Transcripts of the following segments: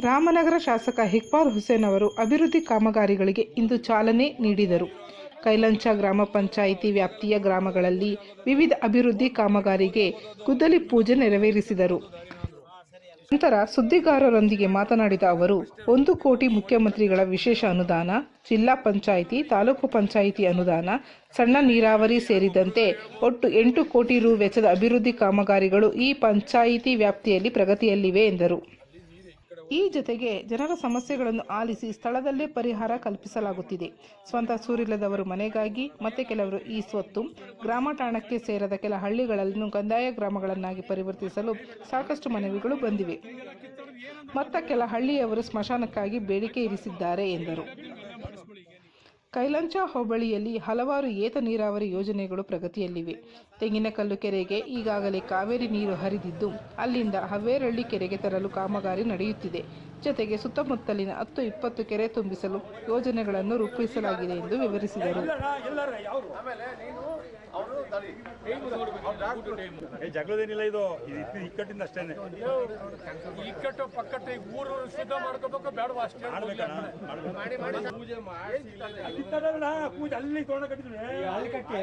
ರಾಮನಗರ ಶಾಸಕ ಹಿಕ್ಬಾಲ್ ಹುಸೇನ್ ಅವರು ಅಭಿವೃದ್ಧಿ ಕಾಮಗಾರಿಗಳಿಗೆ ಇಂದು ಚಾಲನೆ ನೀಡಿದರು. ಕೈಲಂಚ ಗ್ರಾಮ ಪಂಚಾಯಿತಿ ವ್ಯಾಪ್ತಿಯ ಗ್ರಾಮಗಳಲ್ಲಿ ವಿವಿಧ ಅಭಿವೃದ್ಧಿ ಕಾಮಗಾರಿಗೆ ಗುದ್ದಲಿ ಪೂಜೆ ನೆರವೇರಿಸಿದರು. ನಂತರ ಸುದ್ದಿಗಾರರೊಂದಿಗೆ ಮಾತನಾಡಿದ ಅವರು, ಒಂದು ಕೋಟಿ ಮುಖ್ಯಮಂತ್ರಿಗಳ ವಿಶೇಷ ಅನುದಾನ, ಜಿಲ್ಲಾ ಪಂಚಾಯಿತಿ, ತಾಲೂಕು ಪಂಚಾಯಿತಿ ಅನುದಾನ, ಸಣ್ಣ ನೀರಾವರಿ ಸೇರಿದಂತೆ ಒಟ್ಟು ಎಂಟು ಕೋಟಿ ರು ವೆಚ್ಚದ ಅಭಿವೃದ್ಧಿ ಕಾಮಗಾರಿಗಳು ಈ ಪಂಚಾಯಿತಿ ವ್ಯಾಪ್ತಿಯಲ್ಲಿ ಪ್ರಗತಿಯಲ್ಲಿವೆ ಎಂದರು. ಈ ಜೊತೆಗೆ ಜನರ ಸಮಸ್ಯೆಗಳನ್ನು ಆಲಿಸಿ ಸ್ಥಳದಲ್ಲೇ ಪರಿಹಾರ ಕಲ್ಪಿಸಲಾಗುತ್ತಿದೆ. ಸ್ವಂತ ಸೂರಿಲ್ಲದವರು ಮನೆಗಾಗಿ, ಮತ್ತೆ ಕೆಲವರು ಈ ಸ್ವತ್ತು. ಗ್ರಾಮ ಠಾಣಕ್ಕೆ ಸೇರದ ಕೆಲ ಹಳ್ಳಿಗಳನ್ನು ಕಂದಾಯ ಗ್ರಾಮಗಳನ್ನಾಗಿ ಪರಿವರ್ತಿಸಲು ಸಾಕಷ್ಟು ಮನವಿಗಳು ಬಂದಿವೆ. ಮತ್ತ ಕೆಲ ಹಳ್ಳಿಯವರು ಸ್ಮಶಾನಕ್ಕಾಗಿ ಬೇಡಿಕೆ ಇರಿಸಿದ್ದಾರೆ ಎಂದರು. ಕೈಲಂಚ ಹೋಬಳಿಯಲ್ಲಿ ಹಲವಾರು ಏತ ನೀರಾವರಿ ಯೋಜನೆಗಳು ಪ್ರಗತಿಯಲ್ಲಿವೆ. ತೆಂಗಿನಕಲ್ಲು ಕೆರೆಗೆ ಈಗಾಗಲೇ ಕಾವೇರಿ ನೀರು ಹರಿದಿದ್ದು, ಅಲ್ಲಿಂದ ಹವೇರಳ್ಳಿ ಕೆರೆಗೆ ತರಲು ಕಾಮಗಾರಿ ನಡೆಯುತ್ತಿದೆ. ಜೊತೆಗೆ ಸುತ್ತಮುತ್ತಲಿನ ಹತ್ತು ಇಪ್ಪತ್ತು ಕೆರೆ ತುಂಬಿಸಲು ಯೋಜನೆಗಳನ್ನು ರೂಪಿಸಲಾಗಿದೆ ಎಂದು ವಿವರಿಸಿದರು. ಜಗಳದೇನಿಲ್ಲ ಇದು? ಇಕ್ಕಟ್ಟಿಂದ ಅಷ್ಟೇನೆ. ಇಕ್ಕಟ್ಟು ಪಕ್ಕಟ್ಟು ಊರು ಶುದ್ಧ ಮಾಡ್ಕೋಬೇಕು ಬೇಡವಾ ಅಷ್ಟೇ. ಪೂಜೆ ಮಾಡಿ. ಅಲ್ಲಿ ಕಟ್ಟಿ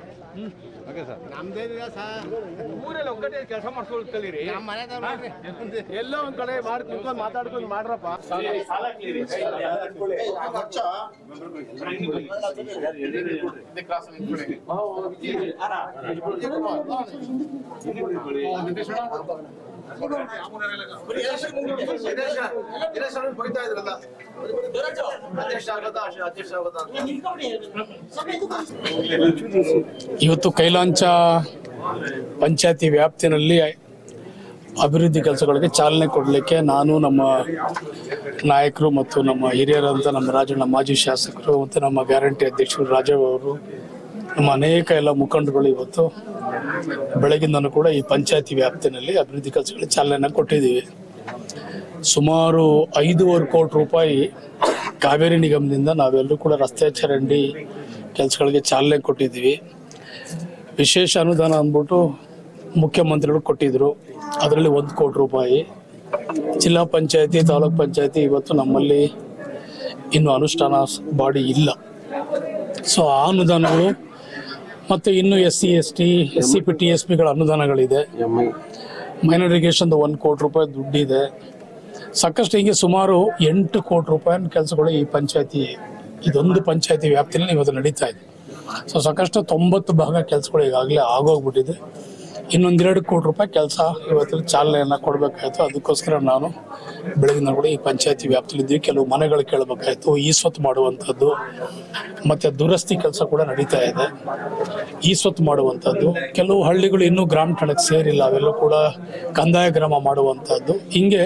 ಮಾಡ್ಬೇಕಂತ ಸರ್ ನಮ್ದೇನಿಲ್ಲ ಸರ್. ಊರಲ್ಲಿ ಒಗ್ಗಟ್ಟೆ ಕೆಲಸ ಮಾಡ್ಕೊಳ್ಳೋದು ಕಲೀರಿ. ಎಲ್ಲ ಒಂದ್ ಕಡೆ ಮಾಡಿ ಕುತ್ಕೊಂಡು ಮಾತಾಡ್ಕೊಂಡು ಮಾಡ್ರಪ್ಪ. ಇವತ್ತು ಕೈಲಾಂಚ ಪಂಚಾಯತಿ ವ್ಯಾಪ್ತಿನಲ್ಲಿ ಅಭಿವೃದ್ಧಿ ಕೆಲಸಗಳಿಗೆ ಚಾಲನೆ ಕೊಡಲಿಕ್ಕೆ ನಾನು, ನಮ್ಮ ನಾಯಕರು ಮತ್ತು ನಮ್ಮ ಹಿರಿಯರಂತ, ನಮ್ಮ ರಾಜಣ್ಣ ಮಾಜಿ ಶಾಸಕರು ಮತ್ತು ನಮ್ಮ ಗ್ಯಾರಂಟಿ ಅಧ್ಯಕ್ಷರು ರಾಜವ್ ಅವರು, ನಮ್ಮ ಅನೇಕ ಎಲ್ಲ ಮುಖಂಡರುಗಳು ಇವತ್ತು ಬೆಳಗಿಂದನೂ ಕೂಡ ಈ ಪಂಚಾಯತಿ ವ್ಯಾಪ್ತಿನಲ್ಲಿ ಅಭಿವೃದ್ಧಿ ಕೆಲಸಗಳಿಗೆ ಚಾಲನೆ ಕೊಟ್ಟಿದ್ದೀವಿ. ಸುಮಾರು ಐದೂವರೆ ಕೋಟಿ ರೂಪಾಯಿ ಕಾವೇರಿ ನಿಗಮದಿಂದ ನಾವೆಲ್ಲರೂ ಕೂಡ ರಸ್ತೆ ಚರಂಡಿ ಕೆಲಸಗಳಿಗೆ ಚಾಲನೆ ಕೊಟ್ಟಿದ್ದೀವಿ. ವಿಶೇಷ ಅನುದಾನ ಅಂದ್ಬಿಟ್ಟು ಮುಖ್ಯಮಂತ್ರಿಗಳು ಕೊಟ್ಟಿದ್ರು. ಅದರಲ್ಲಿ ಒಂದು ಕೋಟಿ ರೂಪಾಯಿ. ಜಿಲ್ಲಾ ಪಂಚಾಯತಿ, ತಾಲೂಕ್ ಪಂಚಾಯತಿ ಇವತ್ತು ನಮ್ಮಲ್ಲಿ ಇನ್ನು ಅನುಷ್ಠಾನ ಬಾಡಿ ಇಲ್ಲ. ಸೊ ಆ ಅನುದಾನಗಳು ಮತ್ತು ಇನ್ನು S C S T S C P T S ಪಿಗಳ ಅನುದಾನಗಳಿದೆ ಮೈನರ್ ಇರಿಗೇಷನ್ದು ಒಂದು ಕೋಟಿ ರೂಪಾಯಿ ದುಡ್ಡಿದೆ. ಸಾಕಷ್ಟು ಹೀಗೆ ಸುಮಾರು ಎಂಟು ಕೋಟಿ ರೂಪಾಯಿನ ಕೆಲಸಗಳು ಈ ಪಂಚಾಯತಿ ಇದೊಂದು ಪಂಚಾಯತಿ ವ್ಯಾಪ್ತಿಯಲ್ಲಿ ಇವತ್ತು ನಡೀತಾ ಇದೆ. ಸೊ ಸಾಕಷ್ಟು ತೊಂಬತ್ತು ಭಾಗ ಕೆಲಸಗಳು ಈಗಾಗಲೇ ಆಗೋಗ್ಬಿಟ್ಟಿದೆ. ಇನ್ನೊಂದೆರಡು ಕೋಟಿ ರೂಪಾಯಿ ಕೆಲಸ ಇವತ್ತು ಚಾಲನೆಯನ್ನು ಕೊಡಬೇಕಾಯ್ತು. ಅದಕ್ಕೋಸ್ಕರ ನಾನು ಬೆಳಗಿನ ಕೂಡ ಈ ಪಂಚಾಯತಿ ವ್ಯಾಪ್ತಿಯಲ್ಲಿದ್ದೀವಿ. ಕೆಲವು ಮನೆಗಳು ಕೇಳಬೇಕಾಯ್ತು. ಸ್ವತ್ತು ಮಾಡುವಂಥದ್ದು ಮತ್ತು ದುರಸ್ತಿ ಕೆಲಸ ಕೂಡ ನಡೀತಾ ಇದೆ. ಈ ಸ್ವತ್ತು ಮಾಡುವಂಥದ್ದು, ಕೆಲವು ಹಳ್ಳಿಗಳು ಇನ್ನೂ ಗ್ರಾಮ ಠಾಣಕ್ಕೆ ಸೇರಿಲ್ಲ. ಅವೆಲ್ಲ ಕೂಡ ಕಂದಾಯ ಗ್ರಾಮ ಮಾಡುವಂಥದ್ದು. ಹಿಂಗೆ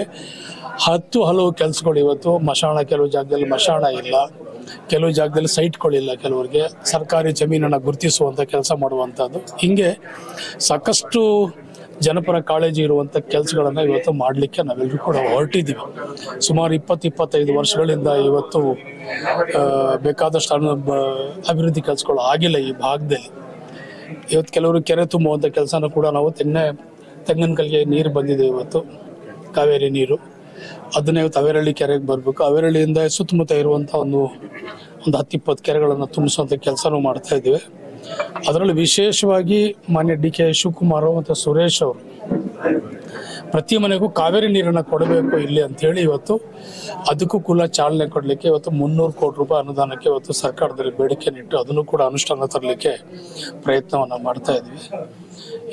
ಹತ್ತು ಹಲವು ಕೆಲಸಗಳು ಇವತ್ತು. ಮಶಾಣ, ಕೆಲವು ಜಾಗದಲ್ಲಿ ಮಶಾಣ ಇಲ್ಲ. ಕೆಲವು ಜಾಗದಲ್ಲಿ ಸೈಟ್ಗಳಿಲ್ಲ ಕೆಲವರಿಗೆ ಸರ್ಕಾರಿ ಜಮೀನನ್ನು ಗುರುತಿಸುವಂಥ ಕೆಲಸ ಮಾಡುವಂಥದ್ದು ಹಿಂಗೆ ಸಾಕಷ್ಟು ಜನಪರ ಕಾಳಜಿ ಇರುವಂಥ ಕೆಲಸಗಳನ್ನು ಇವತ್ತು ಮಾಡಲಿಕ್ಕೆ ನಾವೆಲ್ಲರೂ ಕೂಡ ಹೊರಟಿದ್ದೀವಿ. ಸುಮಾರು ಇಪ್ಪತ್ತು, ಇಪ್ಪತ್ತೈದು ವರ್ಷಗಳಿಂದ ಇವತ್ತು ಬೇಕಾದಷ್ಟು ಅನು ಅಭಿವೃದ್ಧಿ ಕೆಲಸಗಳು ಆಗಿಲ್ಲ ಈ ಭಾಗದಲ್ಲಿ. ಇವತ್ತು ಕೆಲವರು ಕೆರೆ ತುಂಬುವಂಥ ಕೆಲಸನೂ ಕೂಡ ನಾವು ತೆಂಗಿನ ತೆಂಗಿನಕಲ್ಗೆ ನೀರು ಬಂದಿದೆ ಇವತ್ತು. ಕಾವೇರಿ ನೀರು. ಅದನ್ನ ಇವತ್ತು ಅವೇರಳ್ಳಿ ಕೆರೆಗೆ ಬರಬೇಕು. ಅವೇರಳ್ಳಿಯಿಂದ ಸುತ್ತಮುತ್ತ ಇರುವಂಥ ಒಂದು ಒಂದು ಹತ್ತು ಇಪ್ಪತ್ತು ಕೆರೆಗಳನ್ನು ತುಂಬಿಸುವಂಥ ಕೆಲಸನೂ ಮಾಡ್ತಾ ಇದ್ದೇವೆ. ಅದರಲ್ಲಿ ವಿಶೇಷವಾಗಿ ಮಾನ್ಯ ಡಿ ಕೆ ಶಿವಕುಮಾರ್ ಮತ್ತು ಸುರೇಶ್ ಅವರು ಪ್ರತಿ ಮನೆಗೂ ಕಾವೇರಿ ನೀರನ್ನು ಕೊಡಬೇಕು ಇಲ್ಲಿ ಅಂತೇಳಿ ಇವತ್ತು ಅದಕ್ಕೂ ಕೂಡ ಚಾಲನೆ ಕೊಡಲಿಕ್ಕೆ ಇವತ್ತು ಮುನ್ನೂರು ಕೋಟಿ ರೂಪಾಯಿ ಅನುದಾನಕ್ಕೆ ಇವತ್ತು ಸರ್ಕಾರದಲ್ಲಿ ಬೇಡಿಕೆ ನೀಟ್ಟು ಅದನ್ನು ಕೂಡ ಅನುಷ್ಠಾನ ತರಲಿಕ್ಕೆ ಪ್ರಯತ್ನವನ್ನು ಮಾಡ್ತಾ ಇದ್ವಿ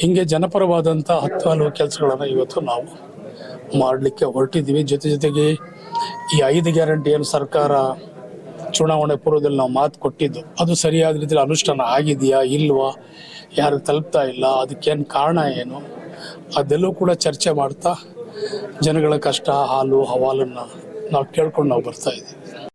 ಹಿಂಗೆ ಜನಪರವಾದಂಥ ಹತ್ತು ಹಲವು ಕೆಲಸಗಳನ್ನು ಇವತ್ತು ನಾವು ಮಾಡಲಿಕ್ಕೆ ಹೊರಟಿದ್ದೀವಿ. ಜೊತೆ ಜೊತೆಗೆ ಈ ಐದು ಗ್ಯಾರಂಟಿ ಏನು ಸರ್ಕಾರ ಚುನಾವಣೆ ಪೂರ್ವದಲ್ಲಿ ನಾವು ಮಾತು ಕೊಟ್ಟಿದ್ದು. ಅದು ಸರಿಯಾದ ರೀತಿಯಲ್ಲಿ ಅನುಷ್ಠಾನ ಆಗಿದೆಯಾ, ಇಲ್ವಾ, ಯಾರು ತಲುಪ್ತಾ ಇಲ್ಲ, ಅದಕ್ಕೇನು ಕಾರಣ ಏನು ಅದೆಲ್ಲೂ ಕೂಡ ಚರ್ಚೆ ಮಾಡ್ತಾ ಜನಗಳ ಕಷ್ಟ, ಹಾಲು, ಹವಾಲನ್ನು ನಾವು ಕೇಳ್ಕೊಂಡು ನಾವು ಬರ್ತಾ ಇದ್ದೀವಿ.